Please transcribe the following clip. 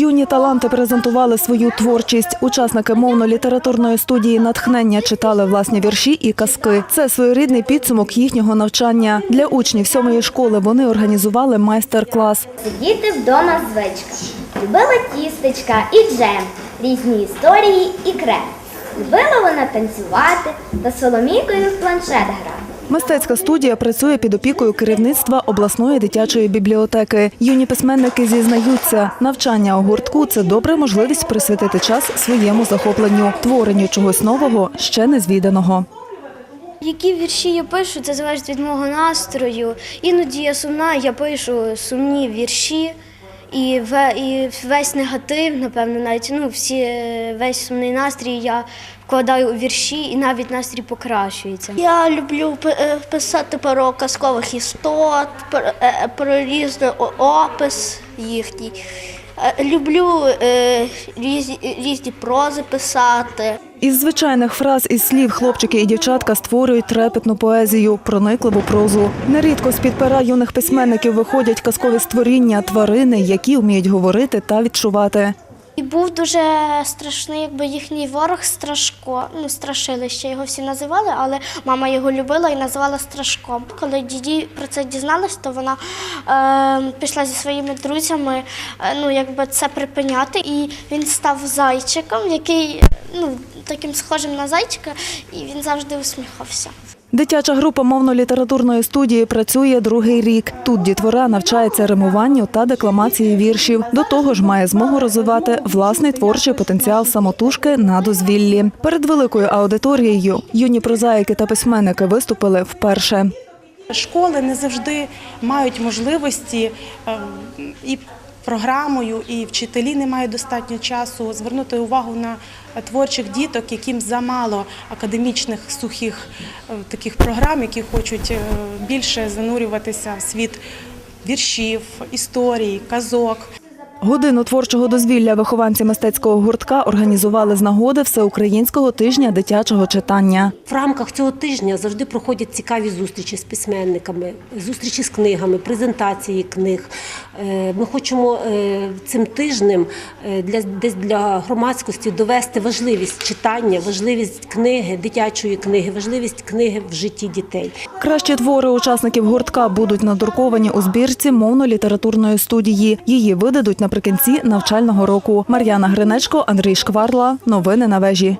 Юні таланти презентували свою творчість. Учасники мовно-літературної студії натхнення читали власні вірші і казки. Це своєрідний підсумок їхнього навчання. Для учнів сьомої школи вони організували майстер-клас. Сидіти вдома звичка. Любила тістечка і джем, різні історії і крем. Любила вона танцювати та соломійкою в планшет грати. Мистецька студія працює під опікою керівництва обласної дитячої бібліотеки. Юні письменники зізнаються, навчання у гуртку це добра можливість присвятити час своєму захопленню, творенню чогось нового, ще незвіданого. Які вірші я пишу, це залежить від мого настрою. Іноді я сумна, я пишу сумні вірші. І, і весь негатив, напевно, навіть ну, всі, е, весь сумний настрій я вкладаю у вірші, і навіть настрій покращується. Я люблю е, писати про казкових істот, про, е, різний опис їхній. Люблю різні, різні прози писати. Із звичайних фраз і слів хлопчики і дівчатка створюють трепетну поезію, проникливу прозу. Нерідко з-під пера юних письменників виходять казкові створіння, тварини, які вміють говорити та відчувати. І був дуже страшний, якби їхній ворог Страшко. Ну, страшилище його всі називали, але мама його любила і називала Страшком. Коли діді про це дізналась, то вона е, пішла зі своїми друзями, е, ну якби це припиняти. І він став зайчиком, який ну таким схожим на зайчика, і він завжди усміхався. Дитяча група мовно-літературної студії працює другий рік. Тут дітвора навчається римуванню та декламації віршів. До того ж, має змогу розвивати власний творчий потенціал самотужки на дозвіллі. Перед великою аудиторією юні прозаїки та письменники виступили вперше. Школи не завжди мають можливості е, і програмою, і вчителі не мають достатньо часу звернути увагу на творчих діток, яким замало академічних сухих е, таких програм, які хочуть е, більше занурюватися в світ віршів, історій, казок. Годину творчого дозвілля вихованці мистецького гуртка організували з нагоди всеукраїнського тижня дитячого читання. В рамках цього тижня завжди проходять цікаві зустрічі з письменниками, зустрічі з книгами, презентації книг. Е, Ми хочемо е, цим тижнем е, для десь для громадськості довести важливість читання, важливість книги, дитячої книги, важливість книги в житті дітей. Кращі твори учасників гуртка будуть надруковані у збірці мовно-літературної студії. Її видадуть наприкінці навчального року. Мар'яна Гринечко, Андрій Шкварла. Новини на вежі.